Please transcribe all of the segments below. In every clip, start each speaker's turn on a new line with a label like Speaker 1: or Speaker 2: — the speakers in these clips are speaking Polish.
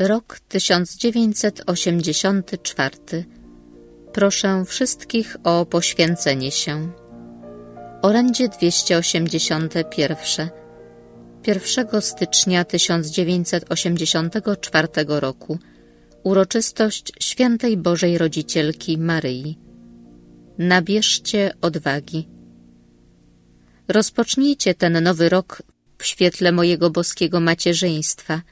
Speaker 1: Rok 1984. Proszę wszystkich o poświęcenie się. Orędzie 281. 1 stycznia 1984 roku uroczystość Świętej Bożej Rodzicielki Maryi. Nabierzcie odwagi. Rozpocznijcie ten nowy rok w świetle mojego boskiego macierzyństwa –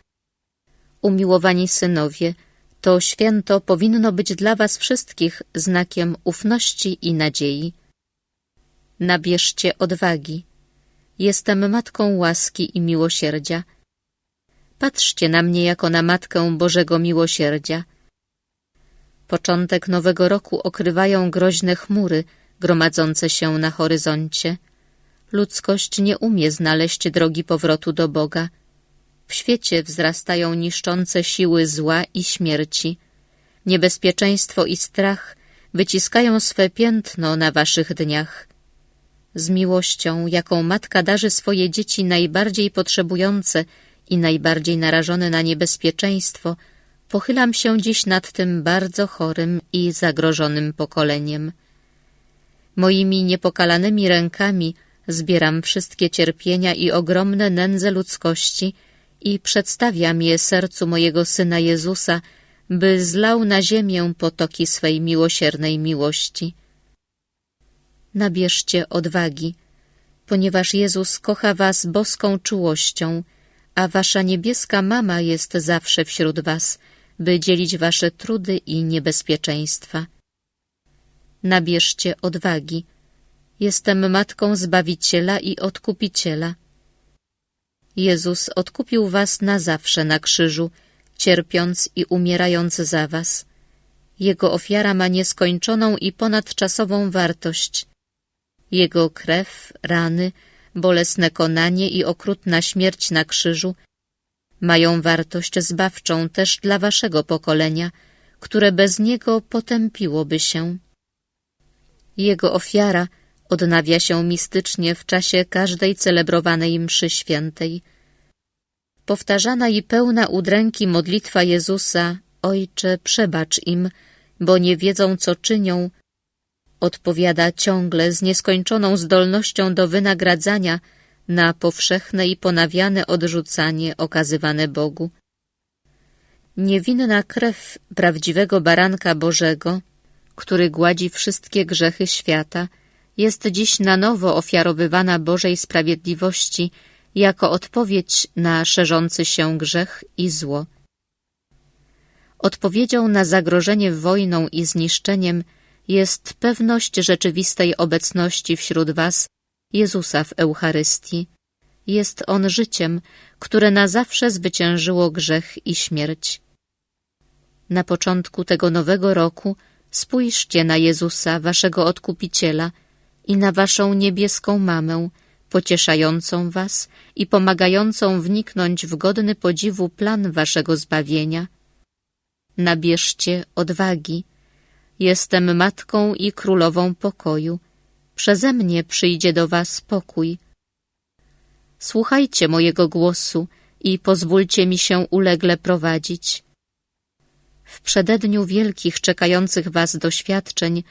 Speaker 1: umiłowani synowie, to święto powinno być dla was wszystkich znakiem ufności i nadziei. Nabierzcie odwagi. Jestem matką łaski i miłosierdzia. Patrzcie na mnie jako na matkę Bożego Miłosierdzia. Początek nowego roku okrywają groźne chmury gromadzące się na horyzoncie. Ludzkość nie umie znaleźć drogi powrotu do Boga – w świecie wzrastają niszczące siły zła i śmierci. Niebezpieczeństwo i strach wyciskają swe piętno na waszych dniach. Z miłością, jaką matka darzy swoje dzieci najbardziej potrzebujące i najbardziej narażone na niebezpieczeństwo, pochylam się dziś nad tym bardzo chorym i zagrożonym pokoleniem. Moimi niepokalanymi rękami zbieram wszystkie cierpienia i ogromne nędze ludzkości, i przedstawiam je sercu mojego Syna Jezusa, by zlał na ziemię potoki swej miłosiernej miłości. Nabierzcie odwagi, ponieważ Jezus kocha was boską czułością, a wasza niebieska mama jest zawsze wśród was, by dzielić wasze trudy i niebezpieczeństwa. Nabierzcie odwagi. Jestem matką Zbawiciela i Odkupiciela. Jezus odkupił was na zawsze na krzyżu, cierpiąc i umierając za was. Jego ofiara ma nieskończoną i ponadczasową wartość. Jego krew, rany, bolesne konanie i okrutna śmierć na krzyżu mają wartość zbawczą też dla waszego pokolenia, które bez niego potępiłoby się. Jego ofiara odnawia się mistycznie w czasie każdej celebrowanej mszy świętej. Powtarzana i pełna udręki modlitwa Jezusa Ojcze, przebacz im, bo nie wiedzą, co czynią, odpowiada ciągle z nieskończoną zdolnością do wynagradzania na powszechne i ponawiane odrzucanie okazywane Bogu. Niewinna krew prawdziwego baranka Bożego, który gładzi wszystkie grzechy świata, jest dziś na nowo ofiarowywana Bożej sprawiedliwości jako odpowiedź na szerzący się grzech i zło. Odpowiedzią na zagrożenie wojną i zniszczeniem jest pewność rzeczywistej obecności wśród Was Jezusa w Eucharystii. Jest On życiem, które na zawsze zwyciężyło grzech i śmierć. Na początku tego nowego roku spójrzcie na Jezusa, Waszego Odkupiciela, i na waszą niebieską mamę, pocieszającą was i pomagającą wniknąć w godny podziwu plan waszego zbawienia. Nabierzcie odwagi. Jestem matką i królową pokoju. Przeze mnie przyjdzie do was pokój. Słuchajcie mojego głosu i pozwólcie mi się ulegle prowadzić. W przededniu wielkich czekających was doświadczeń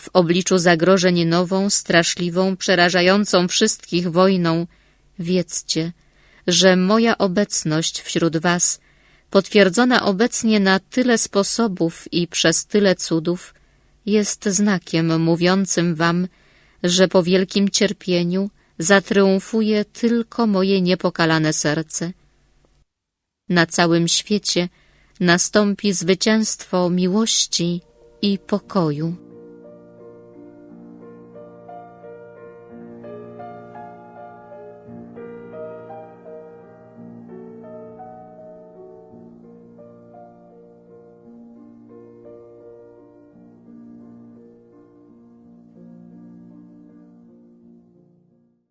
Speaker 1: w obliczu zagrożeń nową, straszliwą, przerażającą wszystkich wojną, wiedzcie, że moja obecność wśród was, potwierdzona obecnie na tyle sposobów i przez tyle cudów, jest znakiem mówiącym wam, że po wielkim cierpieniu zatriumfuje tylko moje niepokalane serce. Na całym świecie nastąpi zwycięstwo miłości i pokoju.